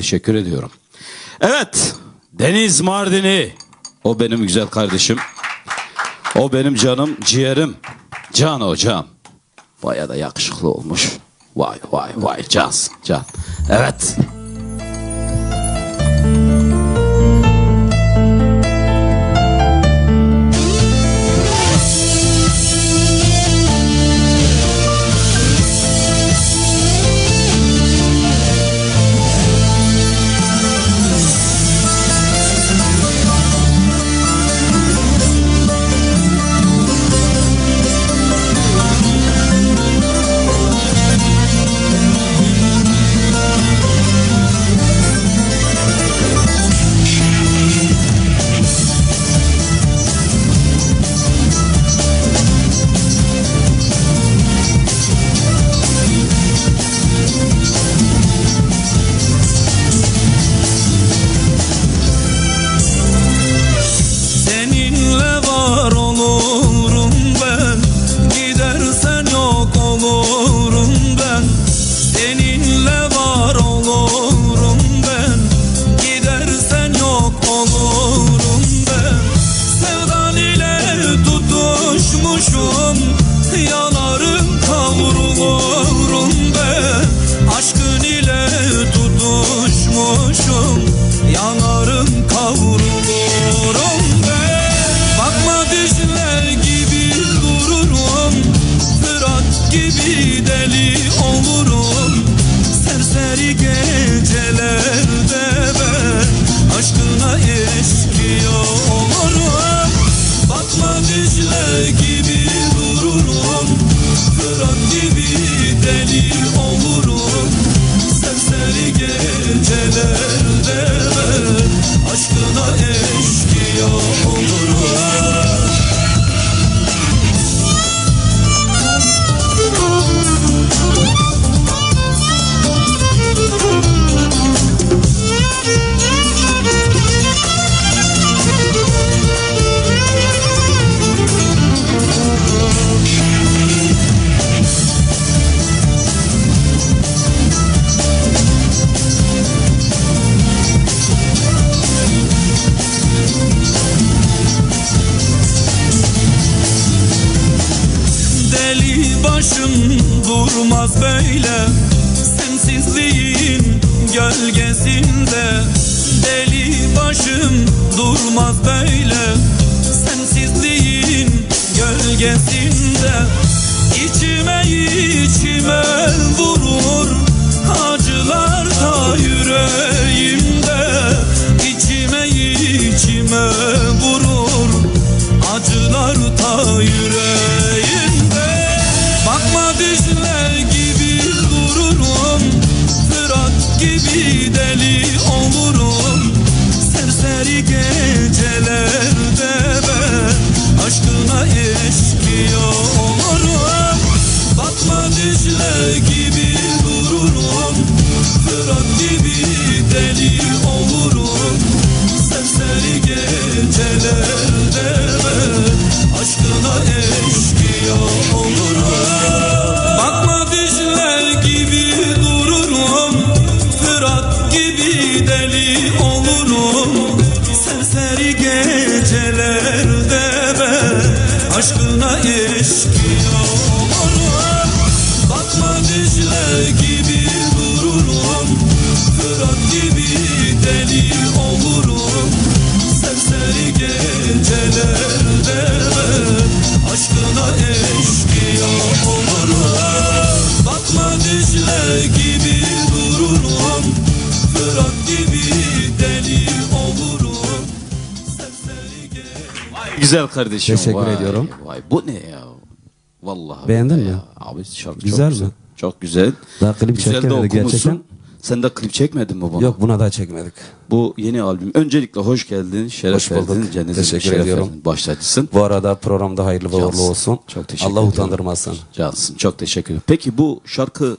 teşekkür ediyorum. Evet. Deniz Mardini. O benim güzel kardeşim. O benim canım, ciğerim. Can o can. Baya da yakışıklı olmuş. Vay vay vay cansın can. Evet. Gecelerde ben Aşkına eşkıya olurum Bakma düşler gibi dururum. Fırat gibi deli olurum. Serseri gecelerde ben Aşkına eşkıya Deli başım durmaz böyle. Sensizliğin gölgesinde. Deli başım durmaz böyle. Sensizliğin gölgesinde. İçime içime vurur Acılar ta yüreğimde. İçime içime vurur Acılar ta yüreğimde Deli olurum. Serseri gecelerde ben Aşkına eşkıya olurum. Bakma düşler gibi dururum. Fırat gibi deli olurum gecelerde ben Aşkına eşkıya Güzel kardeşim. Teşekkür vay, ediyorum. Vay bu ne ya? Vallahi. Beğendin mi? ya. Abi şarkı Güzel çok mi? güzel. Çok güzel. Daha klip güzel gerçekten. Sen de klip çekmedin mi buna? Yok buna da çekmedik. Bu yeni albüm. Öncelikle hoş geldin. Şeref Hoş bulduk. verdin. Cennetin Teşekkür şeref ediyorum. verdin. Bu arada programda hayırlı ve uğurlu olsun. Çok teşekkür Allah ederim. utandırmasın. Cansın. Çok teşekkür ederim. Peki bu şarkı